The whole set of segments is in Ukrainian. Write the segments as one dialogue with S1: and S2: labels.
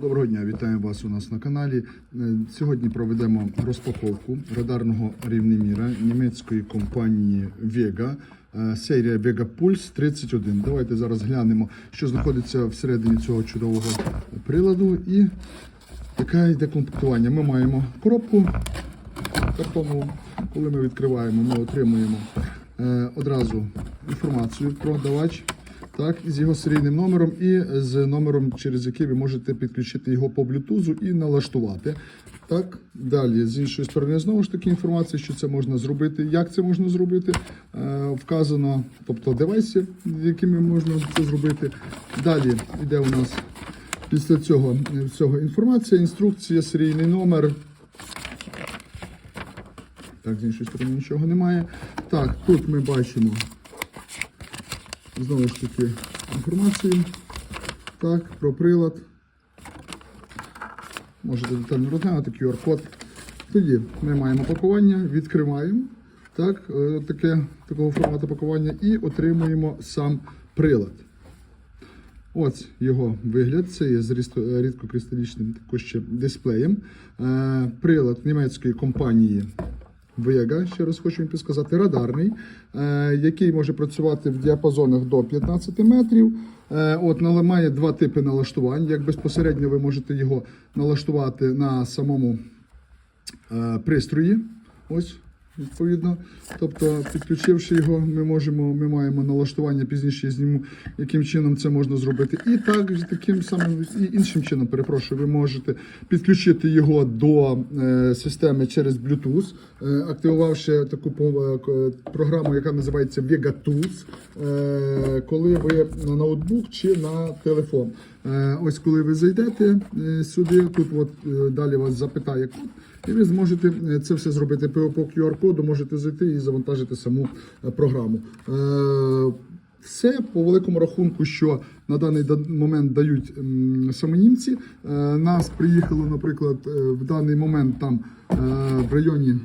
S1: Доброго дня, вітаю вас у нас на каналі. Е, Сьогодні проведемо розпаковку радарного рівнеміра німецької компанії Vega. е, Серія Vega Pulse 31. Давайте зараз глянемо, що знаходиться всередині цього чудового приладу і яке йде комплектування. Ми маємо коробку картонову. Коли ми відкриваємо, ми отримуємо е, одразу інформацію про давач. Так, з його серійним номером і з номером, через який ви можете підключити його по блютузу і налаштувати. Так, далі, з іншої сторони, знову ж таки інформація, що це можна зробити. Як це можна зробити? Е, вказано, тобто девайси, якими можна це зробити. Далі йде у нас після цього е, всього інформація, інструкція, серійний номер. Так, з іншої сторони нічого немає. Так, тут ми бачимо знову ж таки інформацію. Так, про прилад. Можете детально розглянути QR-код. Тоді ми маємо пакування, відкриваємо так, е, таке, такого формату пакування і отримуємо сам прилад. Ось його вигляд. Це є з рідкокристалічним також ще дисплеєм. Е, Прилад німецької компанії Vega, ще раз хочу вам підсказати, радарний, е, який може працювати в діапазонах до 15 метрів. Е, От, має два типи налаштувань. Як безпосередньо ви можете його налаштувати на самому е, пристрої. Ось, відповідно. Тобто, підключивши його, ми можемо, ми маємо налаштування пізніше я зніму, яким чином це можна зробити. І так, таким самим і іншим чином, перепрошую, ви можете підключити його до е, системи через Bluetooth, е, активувавши таку е, програму, яка називається Vega Tools, е, коли ви на ноутбук чи на телефон. Е, ось коли ви зайдете е, сюди, тут от, е, далі вас запитає код. І ви зможете е, це все зробити по QR-коду, можете зайти і завантажити саму е, програму. Е, Все по великому рахунку, що на даний момент дають саме німці. Нас приїхало, наприклад, в даний момент там в районі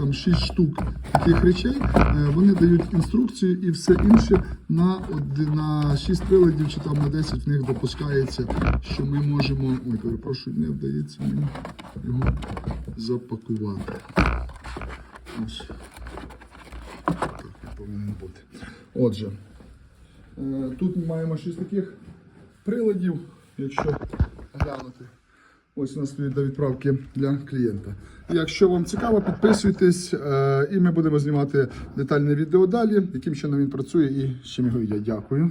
S1: там 6 штук таких речей. Е, Вони дають інструкцію і все інше на, на 6 приладів чи там на 10 в них допускається, що ми можемо. Ой, перепрошую, не вдається мені його запакувати. Ось. Так, повинен бути. Отже, е, тут ми маємо 6 таких приладів, якщо глянути. Ось у нас стоїть до відправки для клієнта. Якщо вам цікаво, підписуйтесь, е, і ми будемо знімати детальне відео далі, яким чином він працює і з чим його є. Дякую.